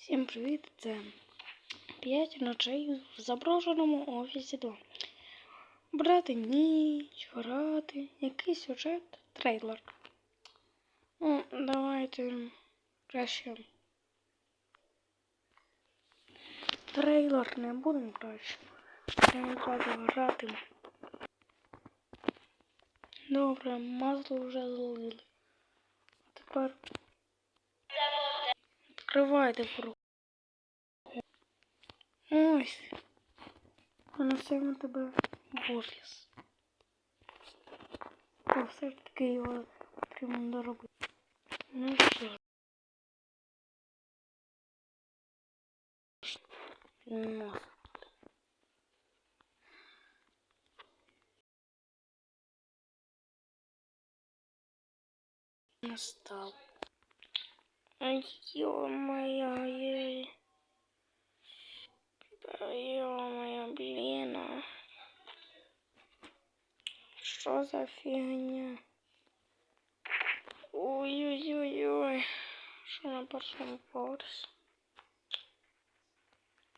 Всім привіт! Це 5 ночей в заброшеному офісі 2. Брати ніч, грати, якийсь сюжет, трейлер. Ну, давайте краще. Трейлер не будемо краще. Будемо грати. Добре, масло вже залили. Тепер відкривайте фрукт. Ось. Понесемо тебе в офіс. Та все ж таки його потрібно доробити. Ну що. Ну. Настав. Ё-моё. Ё-моё, блин. а. Что за фигня? Ой-ой-ой-ой. Что на першому поверсі?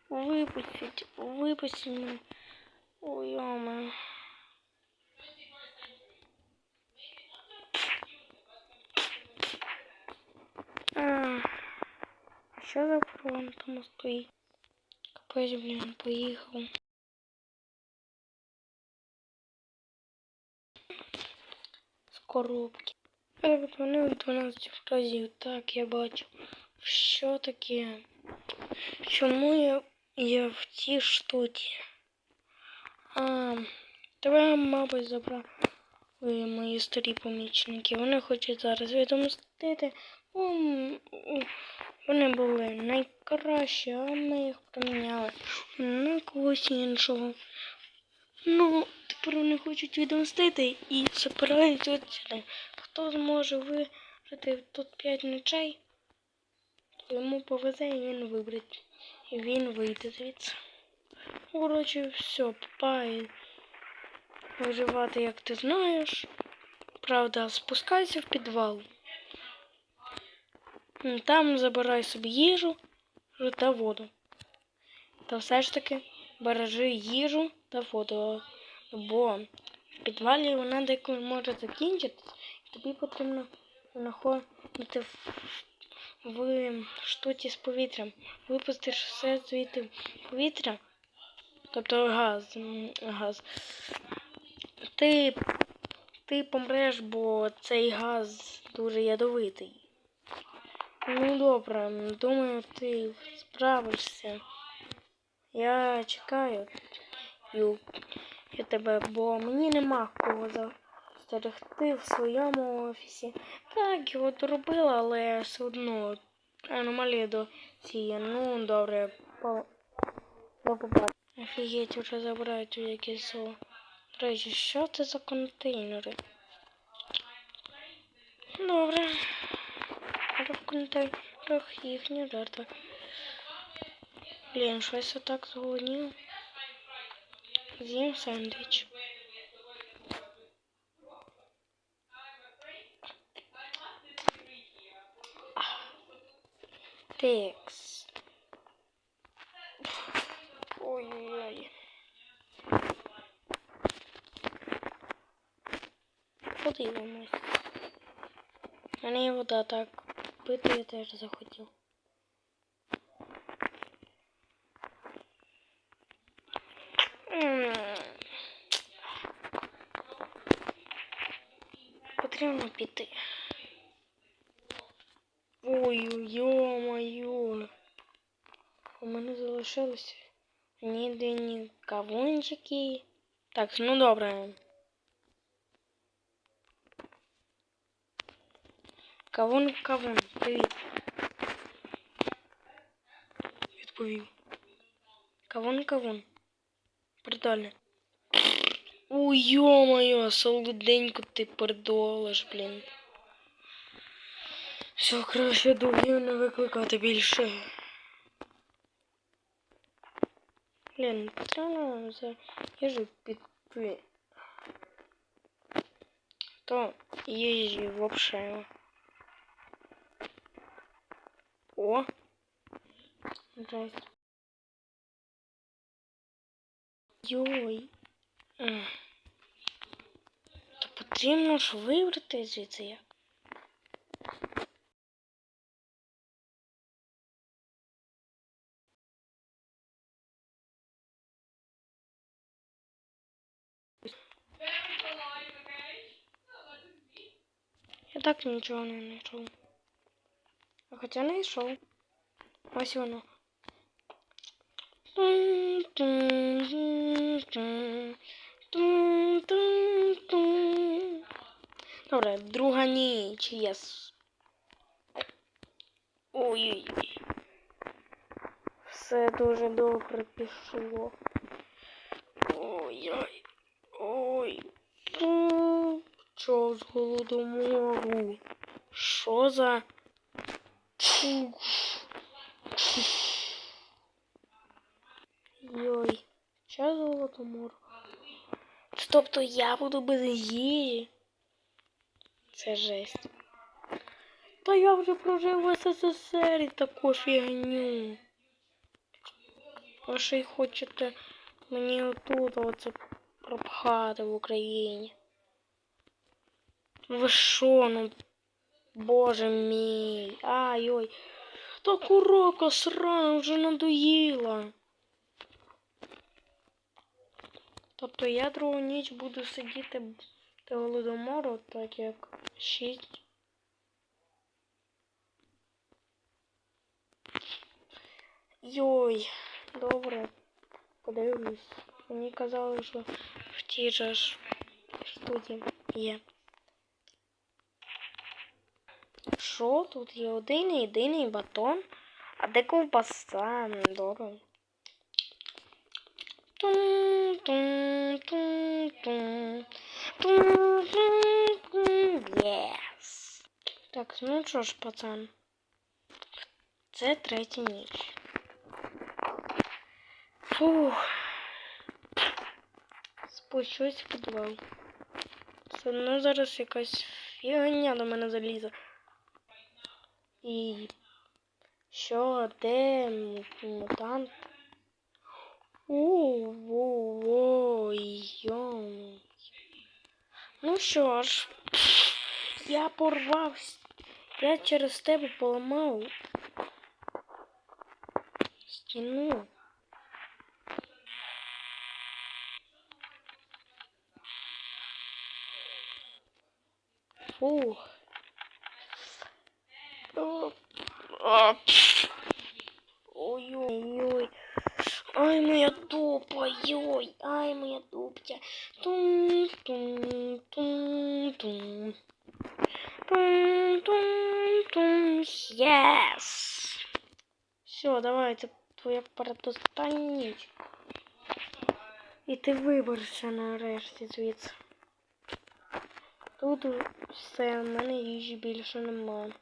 Выпустить, выпустить меня. Ой, ё-моё. Що за провон там стоїть? Капець, блін, поїхав. З коробки. Відповнив 12 разів. Так, я бачу. Що таке? Чому я, я в цій штуці? А, тебе, мабуть, забрали мої старі помічники. Вони хочуть зараз відомстити. Вони були найкращі, а ми їх поміняли на когось іншого. Ну, тепер вони хочуть відомстити і забирають отсюди. Хто зможе виграти тут 5 ночей, то йому повезе і він вибрить. І він вийде звідси. Коротше, все, папай. Виживати, як ти знаєш. Правда, спускайся в підвал. Там забирай собі їжу та воду. Та все ж таки бережи їжу та воду. Бо в підвалі вона деколи може закінчитись, і тобі потрібно знаходити в, штуці з повітрям. Випустиш все звідти повітря, тобто газ, газ. Ти, ти помреш, бо цей газ дуже ядовитий. Ну добре, думаю, ти справишся. Я чекаю ю, я тебе, бо мені нема кого застерегти в своєму офісі. Так, його доробила, але все одно аномалія до цієї. Ну, добре, по... побачення. Офігеть, вже забирають у якесь речі, що це за контейнери? Добре. Може в контейнерах їхня жертва. Блін, щось я так зголоднів. З'їм сендвіч. Текс. Ой-ой-ой. Подивимось. Мене і вода так пити я теж захотів. М. Потрібно піти. Ой, йо-моє. У мене залишилося ніде кавунчики. Так, ну добре. Кавун, кавун, привіт. Відповів. Кавун, кавун. Придалі. Ой, ё-моё, солоденько ти пердолиш, блін. Все, краще духів не викликати більше. Блін, потрібно за їжу під... То їжі вообще. О! Жесть. Йой. То потрібно ж вибрати звідси як. Я так нічого не знайшов. Хоча не йшов. Ось воно. Добре, друга ніч, єс. Ой-ой-ой. Все дуже добре пішло. Ой-ой. Ой. Що з голодомору? Що за? Йой, що з голодомору? Тобто я буду без їжі? Це жесть. Та я вже прожив в СССР і таку фігню. А ще й хочете мені отут оце пропхати в Україні. Ви що, ну, боже мій. Ай-ой. Та коробка срана вже надоїла. Тобто я другу ніч буду сидіти до голодомору, так як шість. Йой, добре. Подивлюсь. Мені казали, що в тій же ж студії є. Що тут є один єдиний батон? А де ковбаса? Добре. Тум, тум, тум. Єс. Так, ну що ж, пацан. Це третя ніч. Фух. Спущусь в підвал. Все одно зараз якась фігня до мене залізе. І що, де мутант? Ой-ой. Ну що ж, я порвався. Я через тебе поламав стіну. Фух. Ой-ой-ой. Ай, моя дупа, йой, ай, моя дупця. Тум, тум, тум, тум. Тум, тум, тум. Єс. Все, давай, це твоя ніч. І ти виберешся нарешті звідси. Тут все, в мене їжі більше немає.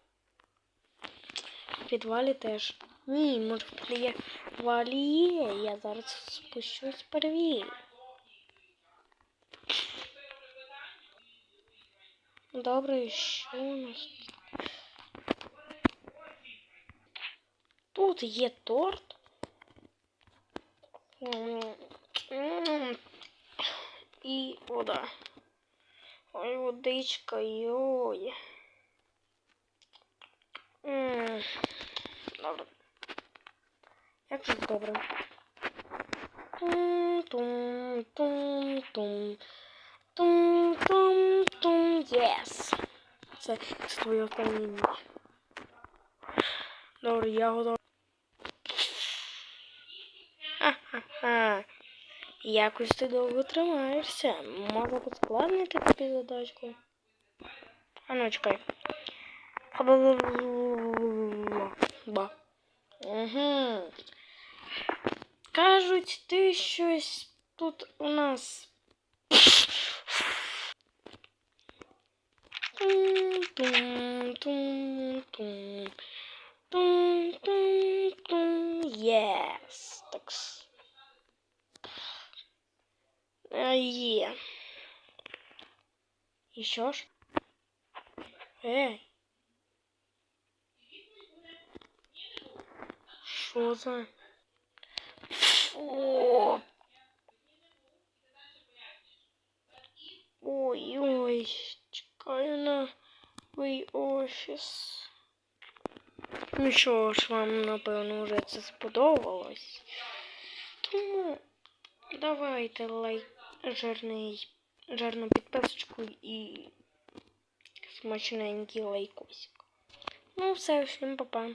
В підвалі теж. Ні, може в підвалі є. Я зараз спущусь перевірю. Добре, і що у нас? Тут є торт. М, м, І вода. Ой, водичка, йой. Добре. Як же добре. Тум-тум-тум-тум. Тум-тум-тум. Єс. Це, твоя ніч. Добре, я готова. Ха-ха-ха. Якось ти довго тримаєшся. Можна поскладнити тобі задачку. А ну чекай. Ба. Угу. Кажуть, ти щось тут у нас. Тум-тум-тум-тум. Тум-тум-тум. Єс. Так. А, Є. І що ж? Ей. Що за? Фу. Ой-ой, чекаю на свій офіс. Ну що ж, вам, напевно, вже це сподобалось. Тому давайте лайк, жирний, жирну підписочку і смачненький лайкосик. Ну все, всім па-па.